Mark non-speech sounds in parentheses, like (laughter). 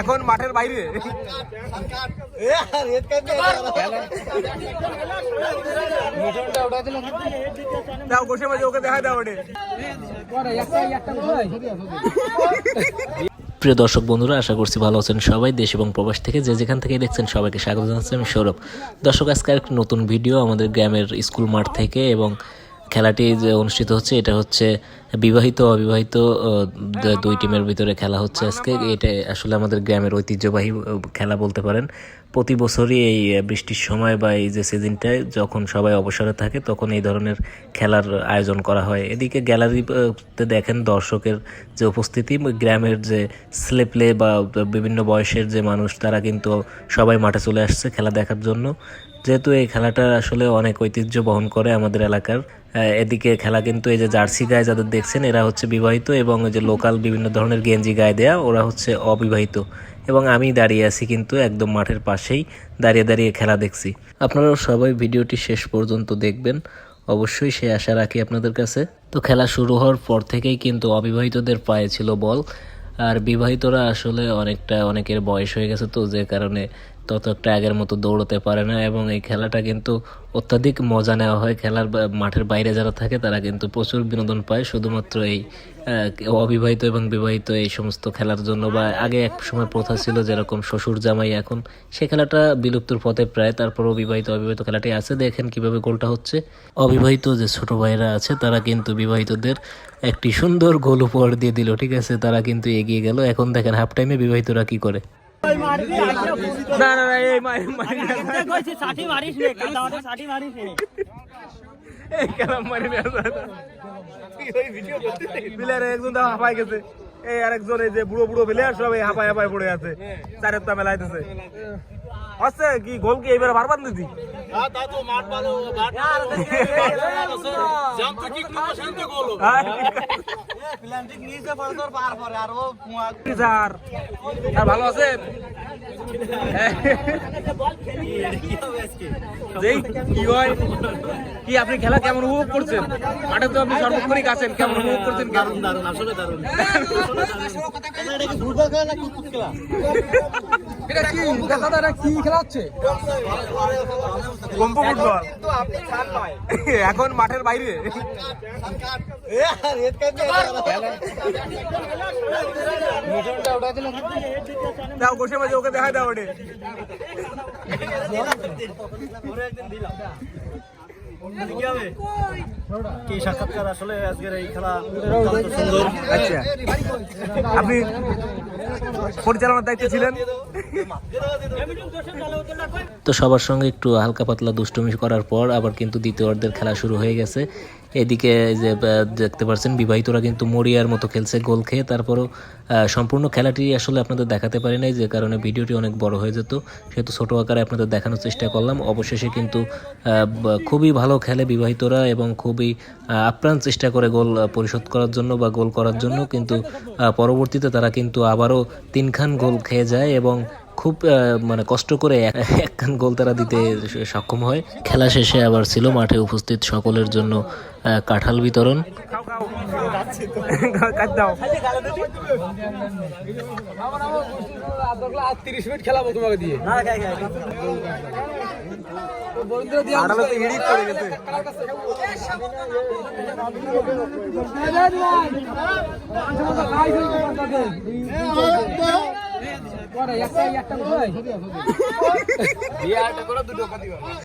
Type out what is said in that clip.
এখন মাঠের বাইরে। দাও বসে মাঝে ওকে দেখা দাও ওটা। প্রিয় দর্শক বন্ধুরা আশা করছি ভালো আছেন সবাই দেশ এবং প্রবাস থেকে যে যেখান থেকে দেখছেন সবাইকে স্বাগত জানাচ্ছি। আমি সৌরভ। দর্শক আজকে একটি নতুন ভিডিও আমাদের গ্রামের স্কুল মাঠ থেকে এবং খেলাটি যে অনুষ্ঠিত হচ্ছে এটা হচ্ছে বিবাহিত, অবিবাহিত দুই টিমের ভিতরে খেলা হচ্ছে আজকে। এটা আসলে আমাদের গ্রামের ঐতিহ্যবাহী খেলা বলতে পারেন। প্রতি বছরই এই বৃষ্টির সময় বা এই যে সিজনটায় যখন সবাই অবসরে থাকে, তখন এই ধরনের খেলার আয়োজন করা হয়। এদিকে গ্যালারিতে দেখেন দর্শকের যে উপস্থিতি গ্রামের যে স্লেপ্লে বা বিভিন্ন বয়সের যে মানুষ, তারা কিন্তু সবাই মাঠে চলে আসছে খেলা দেখার জন্য। যেহেতু এই খেলাটা আসলে অনেক ঐতিহ্য বহন করে আমাদের এলাকার এদিকে খেলা কিন্তু এই যে জার্সি গায়ে যাদের দেখছেন, এরা হচ্ছে বিবাহিত এবং যে লোকাল বিভিন্ন ধরনের গেঞ্জি গায়ে দেয়া, ওরা হচ্ছে অবিবাহিত। এবং আমি দাঁড়িয়ে আছি কিন্তু একদম মাঠের পাশেই, দাঁড়িয়ে দাঁড়িয়ে খেলা দেখছি। আপনারাও সবাই ভিডিওটি শেষ পর্যন্ত দেখবেন। অবশ্যই সে আশা রাখি আপনাদের কাছে। তো খেলা শুরু হওয়ার পর থেকেই কিন্তু অবিবাহিতদের পায়ে ছিল বল। আর বিবাহিতরা আসলে অনেকটা অনেকের বয়স হয়ে গেছে তো, যে কারণে তত একটা আগের মতো দৌড়তে পারে না এবং এই খেলাটা কিন্তু অত্যাধিক মজা নেওয়া হয়। খেলার মাঠের বাইরে যারা থাকে, তারা কিন্তু প্রচুর বিনোদন পায়। শুধুমাত্র এই অবিবাহিত এবং বিবাহিত এই সমস্ত খেলার জন্য বা আগে এক সময় প্রথা ছিল যেরকম শ্বশুর জামাই এখন, সে খেলাটা বিলুপ্তর পথে প্রায়। তারপরও বিবাহিত অবিবাহিত খেলাটি আছে। দেখেন কীভাবে গোলটা হচ্ছে। অবিবাহিত যে ছোট ভাইরা আছে, তারা কিন্তু বিবাহিতদের একটি সুন্দর গোল উপহার দিয়ে দিল, ঠিক আছে? তারা কিন্তু এগিয়ে গেল। এখন দেখেন হাফ টাইমে বিবাহিতরা কি করে? না না না এই মাই মাই এই কেলাম মারি না প্লেয়ার একজন তো হাঁপাই গেছে। এই আরেকজন এই যে বুড়ো বুড়ো প্লেয়ার সব এই হাঁপায় হাঁপায় পড়ে আছে। চারের তা মেলাইতেছে আছে কি গোল কি এবার বারবার দিদি আর কি আপনি খেলা কেমন উপভোগ করছেন? মাঠে তো আপনি সর্বক্ষণিক আছেন কেমন উপভোগ করছেন? কেমন এটা কি দাদা (laughs) এটা কি? খেলাচ্ছে? কম্পো ফুটবল। কিন্তু আপনি ছাড় নয় এখন মাঠের বাইরে দাও বসে মাঝে ওকে দেখা দাও ওটা। কি সাক্ষাৎকার আসলে আজকের এই খেলা সুন্দর? আচ্ছা। আপনি পরিচালনার দায়িত্বে ছিলেন? তো সবার সঙ্গে একটু হালকা পাতলা দুষ্টুমি করার পর আবার কিন্তু দ্বিতীয় অর্ধের খেলা শুরু হয়ে গেছে। এদিকে যে দেখতে পাচ্ছেন বিবাহিতরা কিন্তু মরিয়ার মতো খেলছে, গোল খেয়ে। তারপরও সম্পূর্ণ খেলাটি আসলে আপনাদের দেখাতে পারি নাই, যে কারণে ভিডিওটি অনেক বড় হয়ে যেত। সেহেতু ছোট আকারে আপনাদের দেখানোর চেষ্টা করলাম। অবশেষে কিন্তু খুবই ভালো খেলে বিবাহিতরা এবং খুবই আপ্রাণ চেষ্টা করে গোল পরিশোধ করার জন্য বা গোল করার জন্য। কিন্তু পরবর্তীতে তারা কিন্তু আবারও তিনখান গোল খেয়ে যায় এবং খুব মানে কষ্ট করে এক- একখান গোল তারা দিতে সক্ষম হয় খেলা শেষে আবার ছিল মাঠে উপস্থিত সকলের জন্য কাঁঠাল বিতরণ খাও কাট দাও তিরিশ